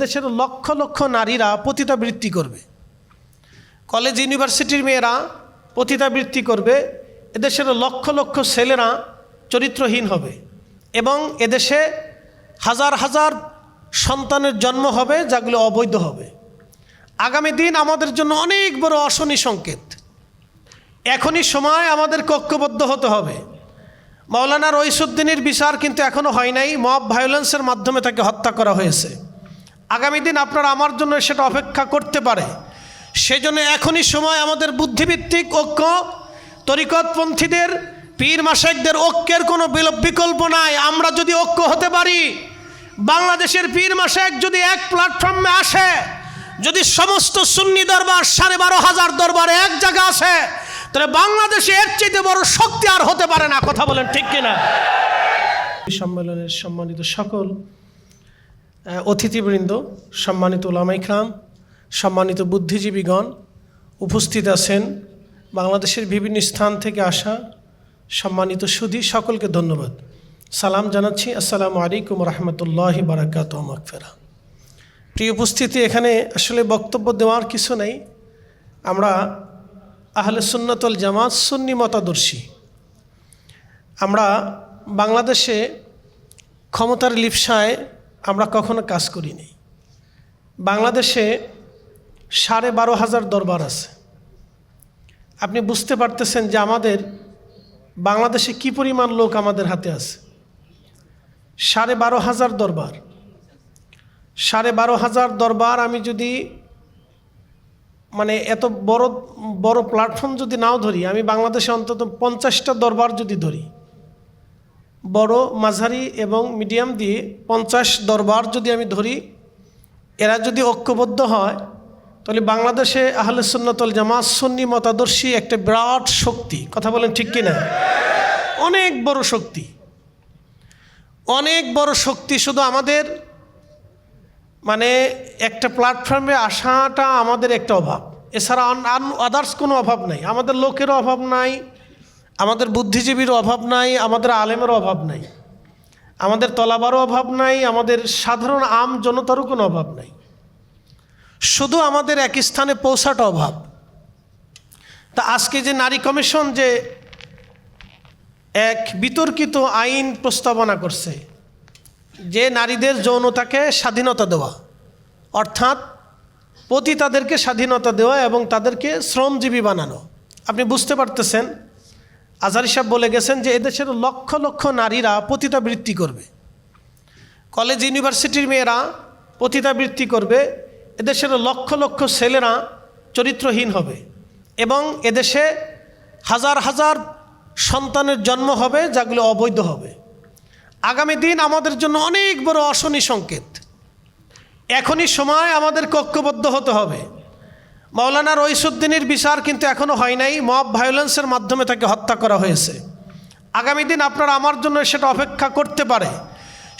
দেশের লক্ষ লক্ষ নারীরা পতিতাবৃত্তি করবে। কলেজ, ইউনিভার্সিটির মেয়েরা পতিতাবৃত্তি করবে। এদেশের লক্ষ লক্ষ ছেলেরা চরিত্রহীন হবে এবং এদেশে হাজার হাজার সন্তানের জন্ম হবে, যাগুলো অবৈধ হবে। আগামী দিন আমাদের জন্য অনেক বড় অশনি সংকেত। এখনই সময় আমাদের কক্ষবদ্ধ হতে হবে। মাওলানা রইসুদ্দিনের বিচার কিন্তু এখনও হয় নাই। মব ভায়োলেন্সের মাধ্যমে তাকে হত্যা করা হয়েছে। আগামী দিন আপনারা আমার জন্য সেটা অপেক্ষা করতে পারে। সেজন্য এখনই সময় আমাদের বুদ্ধিভিত্তিক ঐক্য, তরিকতপন্থীদের, পীর মাসেকদের ঐক্যের কোনো বিকল্প নাই। আমরা যদি ঐক্য হতে পারি, বাংলাদেশের পীর মাসেক যদি এক প্ল্যাটফর্মে আসে, যদি সমস্ত সুন্নি দরবার, সাড়ে বারো হাজার দরবার এক জায়গা আছে তাহলে বাংলাদেশে এর চাইতে বড় শক্তি আর হতে পারে না। কথা বলেন ঠিক কিনা? সম্মেলনের সম্মানিত সকল অতিথিবৃন্দ, সম্মানিত ওলামাইকরাম সম্মানিত বুদ্ধিজীবীগণ উপস্থিত আছেন। বাংলাদেশের বিভিন্ন স্থান থেকে আসা সম্মানিত সুধী সকলকে ধন্যবাদ। সালাম জানাচ্ছি। আসসালামু আলাইকুম রহমতুল্লাহি বারাকাত মাকফেরা প্রিয় উপস্থিতি, এখানে আসলে বক্তব্য দেওয়ার কিছু নেই। আমরা আহলে সুন্নতল জামাত সুন্নি মতাদর্শী। আমরা বাংলাদেশে ক্ষমতার লিপসায় আমরা কখনো কাজ করিনি। বাংলাদেশে সাড়ে বারো হাজার দরবার আছে। আপনি বুঝতে পারতেছেন যে আমাদের বাংলাদেশে কি পরিমাণ লোক আমাদের হাতে আছে? সাড়ে বারো হাজার দরবার। সাড়ে বারো হাজার দরবার আমি যদি মানে এত বড় বড় প্ল্যাটফর্ম যদি নাও ধরি, আমি বাংলাদেশে অন্তত পঞ্চাশটা দরবার যদি ধরি বড় মাঝারি এবং মিডিয়াম দিয়ে পঞ্চাশ দরবার যদি আমি ধরি, এরা যদি ঐক্যবদ্ধ হয়, তাহলে বাংলাদেশে আহলে সুন্নতল জামাত সুন্নি মতাদর্শী একটা বিরাট শক্তি। কথা বলেন ঠিক কিনা? অনেক বড় শক্তি। অনেক বড় শক্তি শুধু আমাদের মানে একটা প্ল্যাটফর্মে আসাটা আমাদের একটা অভাব। এছাড়া আদার্স কোনো অভাব নাই। আমাদের লোকেরও অভাব নাই। আমাদের বুদ্ধিজীবীর অভাব নাই, আমাদের আলেমেরও অভাব নাই, আমাদের তলাবারও অভাব নাই, আমাদের সাধারণ আম জনতারও কোনো অভাব নাই। শুধু আমাদের এক স্থানে পৌঁছাটা অভাব। তা আজকে যে নারী কমিশন যে এক বিতর্কিত আইন প্রস্তাবনা করছে, যে নারীদের যৌনতাকে স্বাধীনতা দেওয়া, অর্থাৎ পতি তাদেরকে স্বাধীনতা দেওয়া এবং তাদেরকে শ্রমজীবী বানানো, আপনি বুঝতে পারতেছেন? আজহারি সাহেব বলে গেছেন যে এদেশের লক্ষ লক্ষ নারীরা পতিতাবৃত্তি করবে। কলেজ, ইউনিভার্সিটির মেয়েরা পতিতাবৃত্তি করবে, এদেশের লক্ষ লক্ষ ছেলেরা চরিত্রহীন হবে এবং এদেশে হাজার হাজার সন্তানের জন্ম হবে যাগুলো অবৈধ হবে। আগামী দিন আমাদের জন্য অনেক বড় অশনি সংকেত। এখনই সময় আমাদের ঐক্যবদ্ধ হতে হবে। মাওলানা রইসুদ্দিনের বিচার কিন্তু এখনও হয় নাই। মব ভায়োলেন্সের মাধ্যমে তাকে হত্যা করা হয়েছে। আগামী দিন আপনারা আমার জন্য সেটা অপেক্ষা করতে পারে।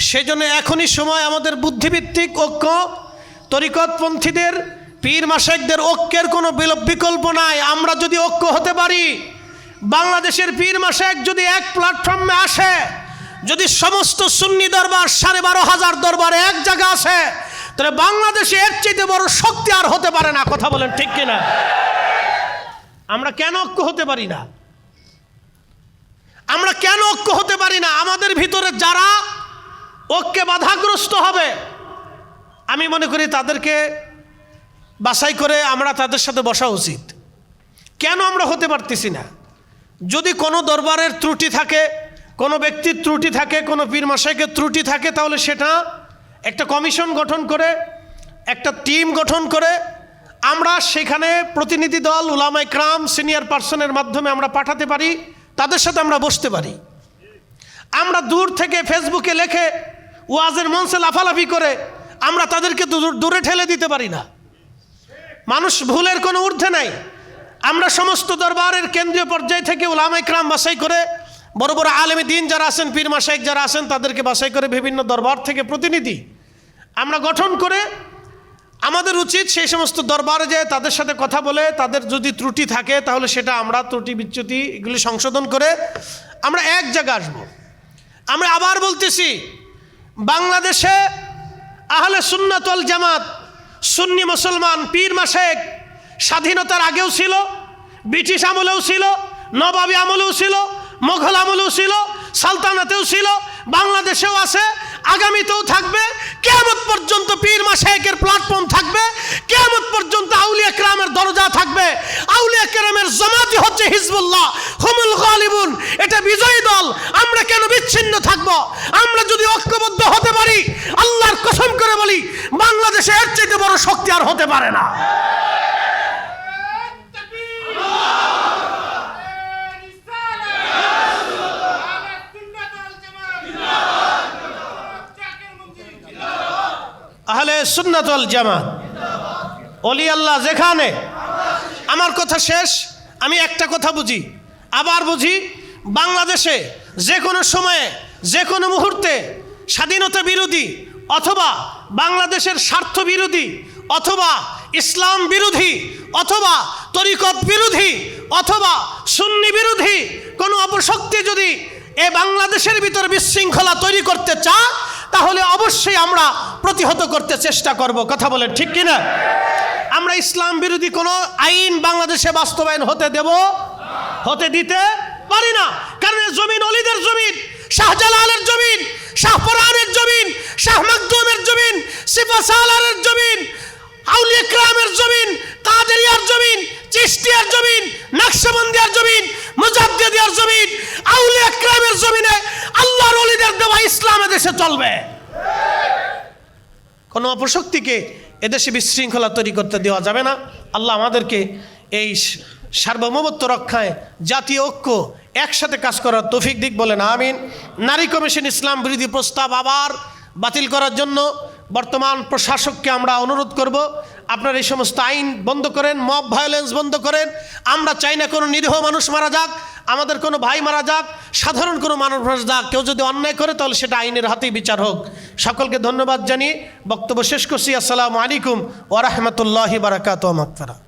সেজন্য এখনই সময় আমাদের বুদ্ধিভিত্তিক ঐক্য, তরিকতপন্থীদের, পীর মাসেকদের ঐক্যের কোনো বিকল্প নাই। আমরা যদি ঐক্য হতে পারি, বাংলাদেশের পীর মাসেক যদি এক প্ল্যাটফর্মে আসে, যদি সমস্ত সুন্নি দরবার সাড়ে বারো হাজার দরবার এক জায়গা আছে তাহলে বাংলাদেশে এর চাইতে বড় শক্তি আর হতে পারে না, কথা বলেন ঠিক কিনা? আমরা কেন ঐক্য হতে পারি না? আমরা কেন ঐক্য হতে পারি না? আমাদের ভিতরে যারা ঐক্যে বাধাগ্রস্ত হবে, আমি মনে করি তাদেরকে বাছাই করে আমরা তাদের সাথে বসা উচিত। কেন আমরা হতে পারতেছি না? যদি কোনো দরবারের ত্রুটি থাকে, কোনো ব্যক্তির ত্রুটি থাকে, কোনো পীর মাসাইকের ত্রুটি থাকে, তাহলে সেটা একটা কমিশন গঠন করে, একটা টিম গঠন করে, আমরা সেখানে প্রতিনিধি দল উলামাই ক্রাম সিনিয়র পার্সনের মাধ্যমে আমরা পাঠাতে পারি, তাদের সাথে আমরা বসতে পারি। আমরা দূর থেকে ফেসবুকে লেখে, ওয়াজের মঞ্চে লাফালাফি করে, আমরা তাদেরকে দূর- ঠেলে দিতে পারি না। মানুষ ভুলের কোনো ঊর্ধ্বে নাই। আমরা সমস্ত দরবারের কেন্দ্রীয় পর্যায় থেকে ওলামাই ক্রাম বাছাই করে বড় বড় আলেমী দিন যারা আছেন, পীর মাসাইক যারা আছেন, তাদেরকে বাসাই করে বিভিন্ন দরবার থেকে প্রতিনিধি। আমরা গঠন করে আমাদের উচিত সেই সমস্ত দরবারে যে তাদের সাথে কথা বলে, তাদের যদি ত্রুটি থাকে তাহলে সেটা আমরা ত্রুটি বিচ্যুতি এগুলি সংশোধন করে আমরা এক জায়গায় আসব। আমরা আবার বলতেছি, বাংলাদেশে আহলে সুন্নাতল জামাত সুন্নি মুসলমান পীর মাসেক স্বাধীনতার আগেও ছিল, ব্রিটিশ আমলেও ছিল, নবাবী আমলেও ছিল মোঘল আমলেও ছিল, সালতানাতেও ছিল, বাংলাদেশেও আছে। আগামীতেও থাকবে। কেয়ামত পর্যন্ত পীর মাসায়েকের প্ল্যাটফর্ম থাকবে। কেয়ামত পর্যন্ত আউলিয়া কেরামের দরজা থাকবে। আউলিয়া কেরামের জমাতি হচ্ছে হিজবুল্লাহ, হুমুল গালিবুন। এটা বিজয়ী দল। আমরা কেন বিচ্ছিন্ন থাকব? আমরা যদি ঐক্যবদ্ধ হতে পারি, আল্লাহর কসম করে বলি, বাংলাদেশে এর চাইতে বড় শক্তি আর হতে পারে না। আহলে সুন্নাতল জামা অলি আল্লাহ যেখানে, আমার কথা শেষ, আমি একটা কথা বুঝি। আবার বুঝি, বাংলাদেশে যে কোনো সময়ে যে কোনো মুহূর্তে স্বাধীনতা বিরোধী অথবা বাংলাদেশের স্বার্থ বিরোধী অথবা ইসলাম বিরোধী অথবা তরিকত বিরোধী অথবা সুন্নি বিরোধী কোনো অপশক্তি যদি এ বাংলাদেশের ভিতর বিশৃঙ্খলা তৈরি করতে চা তাহলে অবশ্যই আমরা প্রতিহত করতে চেষ্টা করব। কথা বলেন, ঠিক কিনা? আমরা ইসলাম বিরোধী কোনো আইন বাংলাদেশে বাস্তবায়ন হতে দেব, হতে দিতে পারি না। কারণ জমিন অলিদের জমিন, শাহজালালের জমিন শাহপরানের জমিন, শাহ মাকদুমের জমিন, সিফা সালারের জমিন, আউলিয়া ক্রামের জমিন, কাদেরিয়ার জমিন চিস্তিয়ার জমিন, নকশবন্দিয়ার জমিন, মুজাদ্দিদিয়ার জমিন, আউলিয়া দেশে চলবে। কোনো অপশক্তিকে এদেশে বিশৃঙ্খলা তৈরি করতে দেওয়া যাবে না। আল্লাহ আমাদেরকে এই সার্বভৌমত্ব রক্ষায় জাতীয় ঐক্য একসাথে কাজ করার তৌফিক দিক বলেন, আমিন। নারী কমিশন ইসলাম বিরোধী প্রস্তাব আবার বাতিল করার জন্য বর্তমান প্রশাসককে আমরা অনুরোধ করব, আপনার এই সমস্ত আইন বন্ধ করেন, মব ভায়োলেন্স বন্ধ করেন। আমরা চাই না কোনো নিরীহ মানুষ মারা যাক আমাদের কোনো ভাই মারা যাক, সাধারণ কোনো মানুষ মারা যাক, কেউ যদি অন্যায় করে, তাহলে সেটা আইনের হাতেই বিচার হোক। সকলকে ধন্যবাদ জানিয়ে বক্তব্য শেষ করছি। আসসালামু আলাইকুম ওরহমতুল্লাহি বারাকাত মাকফারা